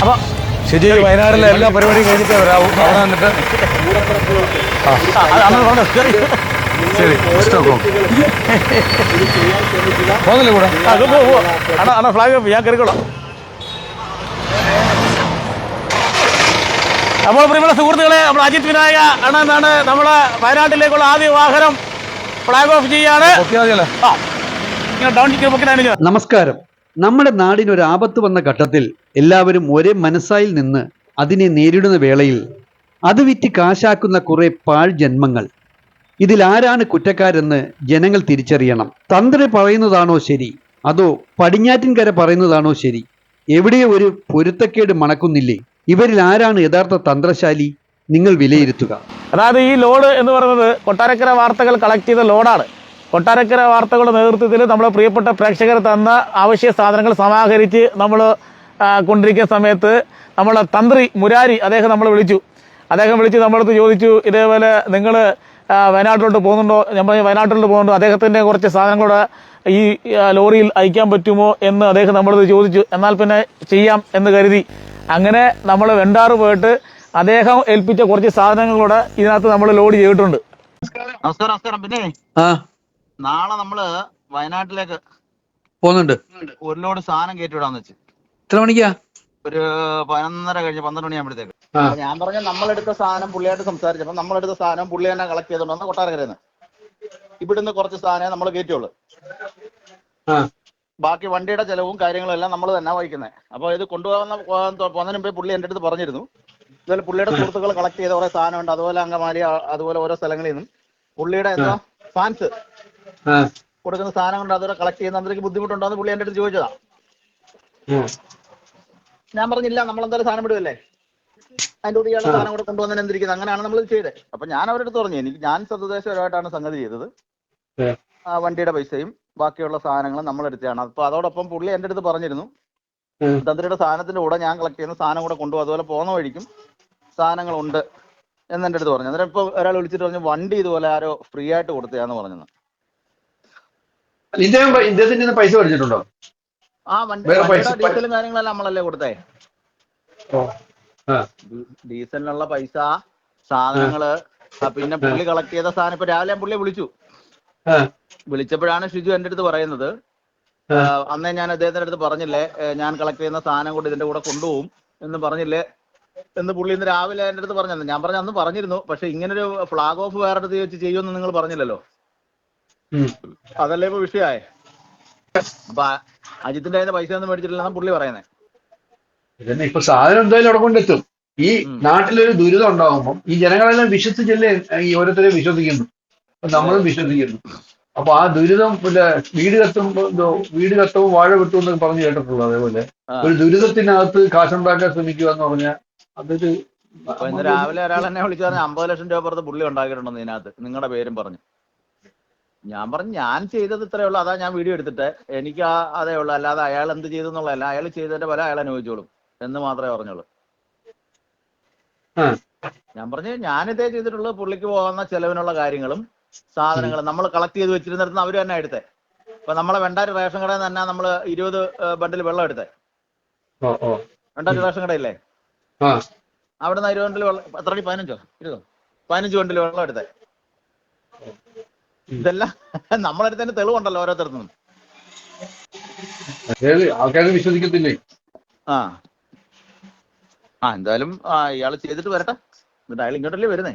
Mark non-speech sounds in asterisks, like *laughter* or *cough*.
അപ്പൊ ശരി വയനാട്ടിലെ എല്ലാ പരിപാടിയും കഴിഞ്ഞിട്ടേ വരാവൂ. അവിടെ വന്നിട്ട് ശരി. പോകുന്നില്ല കൂടെ? അണ അണ്ണാ ഫ്ലാഗ് ഞാൻ കയറിക്കോളാം. അപ്പോൾ പ്രിയമുള്ള സുഹൃത്തുക്കളെ നമ്മൾ അജിത് വിനായക അണ്ണനാണ് നമ്മുടെ വയനാട്ടിലേക്കുള്ള ആദ്യ വാഹനം ഫ്ലാഗ് ഓഫ് ചെയ്യാണ്. നമസ്കാരം. നമ്മുടെ നാടിന് ഒരു ആപത്ത് വന്ന ഘട്ടത്തിൽ എല്ലാവരും ഒരേ മനസ്സായിൽ നിന്ന് അതിനെ നേരിടുന്ന വേളയിൽ അത് വിറ്റ് കാശാക്കുന്ന കുറെ പാഴ് ജന്മങ്ങൾ. ഇതിൽ ആരാണ് കുറ്റക്കാരെന്ന് ജനങ്ങൾ തിരിച്ചറിയണം. തന്ത്രി പറയുന്നതാണോ ശരി? അതോ പടിഞ്ഞാറ്റിൻകര പറയുന്നതാണോ ശരി? എവിടെയോ ഒരു പൊരുത്തക്കേട് മണക്കുന്നില്ലേ? ഇവരിൽ ആരാണ് യഥാർത്ഥ തന്ത്രശാലി? നിങ്ങൾ വിലയിരുത്തുക. അതായത് ഈ ലോഡ് എന്ന് പറയുന്നത് കൊട്ടാരക്കര വാർത്തകൾ കളക്ട് ചെയ്ത ലോഡാണ്. കൊട്ടാരക്കര വാർത്തകളുടെ നേതൃത്വത്തിൽ നമ്മുടെ പ്രിയപ്പെട്ട പ്രേക്ഷകർ തന്ന ആവശ്യ സാധനങ്ങൾ സമാഹരിച്ച് നമ്മൾ കൊണ്ടിരിക്കുന്ന സമയത്ത് നമ്മളെ തന്ത്രി മുരാരി അദ്ദേഹം നമ്മൾ വിളിച്ചു. അദ്ദേഹം വിളിച്ച് നമ്മളടുത്ത് ചോദിച്ചു ഇതേപോലെ നിങ്ങൾ വയനാട്ടിലോട്ട് പോകുന്നുണ്ടോ? ഞാൻ പറഞ്ഞു വയനാട്ടിലോട്ട് പോകുന്നുണ്ടോ. അദ്ദേഹത്തിന്റെ കുറച്ച് സാധനങ്ങളോട് ഈ ലോറിയിൽ അയക്കാൻ പറ്റുമോ? എന്ന് അദ്ദേഹം നമ്മളത് ചോദിച്ചു. എന്നാൽ പിന്നെ ചെയ്യാം എന്ന് കരുതി. അങ്ങനെ നമ്മൾ വെണ്ടാറ് പോയിട്ട് അദ്ദേഹം ഏൽപ്പിച്ച കുറച്ച് സാധനങ്ങളൂടെ ഇതിനകത്ത് നമ്മൾ ലോഡ് ചെയ്തിട്ടുണ്ട്. നമസ്കാരം നമസ്കാരം. പിന്നെ? ആ. നാളെ നമ്മൾ വയനാട്ടിലേക്ക് പോകുന്നുണ്ട്. ഒരു ലോഡ് സാധനം കയറ്റിവിടാന്ന് വെച്ച്. എത്ര മണിക്കാ? ഒരു പതിനൊന്നര കഴിഞ്ഞ് പന്ത്രണ്ട് മണിയാകുമ്പോഴത്തേക്ക് ഞാൻ പറഞ്ഞ നമ്മളെടുത്ത സാധനം പുള്ളിയായിട്ട് സംസാരിച്ചപ്പോ നമ്മളെടുത്ത സാധനം പുള്ളി തന്നെ കളക്ട് ചെയ്തോണ്ടെന്ന് കൊട്ടാരക്കരന്ന്. ഇവിടുന്ന് കുറച്ച് സാധനം നമ്മൾ കയറ്റുള്ളൂ ആ. ബാക്കി വണ്ടിയുടെ ചെലവും കാര്യങ്ങളും എല്ലാം നമ്മൾ തന്നെ വഹിക്കുന്നത് അപ്പോൾ ഇത് കൊണ്ടുപോകുന്ന പോകുന്നതിന് മുമ്പേ പുള്ളി എന്റെ അടുത്ത് പറഞ്ഞിരുന്നു. ഇതുപോലെ പുള്ളിയുടെ സുഹൃത്തുക്കൾ കളക്ട് ചെയ്ത കുറെ സാധനമുണ്ട്. അതുപോലെ അങ്കമാലി അതുപോലെ ഓരോ സ്ഥലങ്ങളിൽ നിന്നും. പുള്ളിയുടെ എന്താ? ഫാൻസ് കൊടുക്കുന്ന സാധനം കൊണ്ട് അതോടെ കളക്ട് ചെയ്യുന്ന അന്തരക്ക് ബുദ്ധിമുട്ടുണ്ടോ എന്ന് പുള്ളി എന്റെ അടുത്ത് ചോദിച്ചതാ. ഞാൻ പറഞ്ഞില്ല നമ്മൾ എന്തായാലും സാധനം വിടുവല്ലേ? അതിന്റെ കൂടെ ഇയാളുടെ സാധനം കൂടെ കൊണ്ടുവന്നതിന് എന്തിരിക്കുന്നത് അങ്ങനെയാണ് നമ്മൾ ചെയ്തത് അപ്പൊ ഞാൻ അവരുടെ അടുത്ത് പറഞ്ഞു എനിക്ക് ഞാൻ സതുദ്ദേശപരമായിട്ടാണ് സംഗതി ചെയ്തത്. ആ വണ്ടിയുടെ പൈസയും ബാക്കിയുള്ള സാധനങ്ങളും നമ്മൾ എടുത്തതാണ് അപ്പൊ അതോടൊപ്പം പുള്ളി എന്റെ അടുത്ത് പറഞ്ഞിരുന്നു. തന്ത്രിയുടെ സാധനത്തിന്റെ കൂടെ ഞാൻ കളക്ട് ചെയ്യുന്ന സാധനം കൂടെ കൊണ്ടുപോകും അതുപോലെ പോകുന്ന വഴിക്കും സാധനങ്ങളുണ്ട് എന്നെ അടുത്ത് പറഞ്ഞു. അന്നേരം ഇപ്പൊ ഒരാൾ വിളിച്ചിട്ട് പറഞ്ഞു വണ്ടി ഇതുപോലെ ആരോ ഫ്രീ ആയിട്ട് കൊടുത്തതാന്ന് പറഞ്ഞത് പൈസ മേടിച്ചിട്ടുണ്ടോ? ആ വേറെ പൈസ- ഡീസലും കാര്യങ്ങളെല്ലാം നമ്മളല്ലേ കൊടുത്തേ? ഡീസലിനുള്ള പൈസ സാധനങ്ങൾ പിന്നെ പുള്ളി കളക്ട് ചെയ്ത സാധനം. ഇപ്പൊ രാവിലെ പുള്ളിയെ വിളിച്ചു. വിളിച്ചപ്പോഴാണ് ഷിജു എന്റെ അടുത്ത് പറയുന്നത്. അന്നേ ഞാൻ അദ്ദേഹത്തിന്റെ അടുത്ത് പറഞ്ഞില്ലേ ഞാൻ കളക്ട് ചെയ്യുന്ന സാധനം കൊണ്ട് ഇതിന്റെ കൂടെ കൊണ്ടുപോകും എന്ന് പറഞ്ഞില്ലേ എന്ന് പുള്ളി ഇന്ന് രാവിലെ എന്റെ അടുത്ത് പറഞ്ഞു ഞാൻ പറഞ്ഞ അന്ന് പറഞ്ഞിരുന്നു പക്ഷെ ഇങ്ങനൊരു ഫ്ലാഗ് ഓഫ് വേറെ അടുത്ത് വെച്ച് ചെയ്യുമെന്ന് നിങ്ങൾ പറഞ്ഞില്ലല്ലോ. അതല്ലേ ഇപ്പൊ വിഷയമായേ അപ്പൊ അജിത്തിന്റെ കയ്യിൽ പൈസ ഒന്നും മേടിച്ചിട്ടില്ലെന്നാണ് പുള്ളി പറയുന്നത് ഇതന്നെ ഇപ്പൊ സാധനം എന്തായാലും അവിടെ കൊണ്ടെത്തും. ഈ നാട്ടിലൊരു ദുരിതം ഉണ്ടാകുമ്പോൾ ഈ ജനങ്ങളെല്ലാം വിശ്വസിച്ചല്ലേ ഈ ഓരോരുത്തരെ വിശ്വസിക്കുന്നു? അപ്പൊ നമ്മളും വിശ്വസിക്കുന്നു. അപ്പൊ ആ ദുരിതം പിന്നെ വീട് കത്തുമ്പോ എന്തോ വീട് കത്തവും വാഴ വെട്ടും എന്നൊക്കെ പറഞ്ഞു കേട്ടിട്ടുള്ളൂ അതേപോലെ. ഒരു ദുരിതത്തിനകത്ത് കാശുണ്ടാക്കാൻ ശ്രമിക്കുക എന്ന് പറഞ്ഞാൽ അതൊരു ഇന്ന് രാവിലെ ഒരാൾ എന്നെ വിളിച്ചു പറഞ്ഞ അമ്പത് ലക്ഷം രൂപ പുറത്ത് പുള്ളി ഉണ്ടാക്കിയിട്ടുണ്ടെന്ന് ഇതിനകത്ത്. നിങ്ങളുടെ പേരും പറഞ്ഞു. ഞാൻ പറഞ്ഞു ഞാൻ ചെയ്തത് ഇത്രയേ ഉള്ളൂ. അതാ ഞാൻ വീഡിയോ എടുത്തിട്ട്. എനിക്ക് ആ അതേ ഉള്ളൂ. അല്ലാതെ അയാൾ എന്ത് ചെയ്തു എന്നുള്ളതല്ല. അയാൾ ചെയ്തതിന്റെ ഫലം അയാൾ അനുഭവിച്ചോളും എന്ന് മാത്രമേ പറഞ്ഞുള്ളൂ. ഞാൻ പറഞ്ഞു ഞാനിതേ ചെയ്തിട്ടുള്ളൂ. പുള്ളിക്ക് പോകുന്ന ചെലവിനുള്ള കാര്യങ്ങളും സാധനങ്ങളും നമ്മൾ കളക്ട് ചെയ്ത് വെച്ചിരുന്നിടത്ത് അവർ തന്നെ എടുത്തേ. ഇപ്പൊ നമ്മളെ വെണ്ടാരി റേഷൻ കടയിൽ നിന്ന് തന്നെ നമ്മൾ ഇരുപത് ബണ്ടിൽ വെള്ളം എടുത്തേ. വെണ്ടാരി റേഷൻ കടയില്ലേ? ആ. അവിടെ നിന്ന് ഇരുപത് ബണ്ടിൽ വെള്ളം എത്ര പതിനഞ്ചോ? ഇരുപതോ? പതിനഞ്ച് ബണ്ടിൽ വെള്ളം എടുത്തേ. ഇതെല്ലാം *laughs* നമ്മളടുത്ത് തന്നെ തെളിവുണ്ടല്ലോ ഓരോരുത്തർക്കും. ആൾക്കാരെ വിശ്വസിക്കത്തില്ലേ? ആ. ആ എന്തായാലും ഇയാൾ ഇയാൾ ചെയ്തിട്ട് വരട്ടെ. എന്നിട്ട് അയാൾ ഇങ്ങോട്ടല്ലേ വരുന്നേ?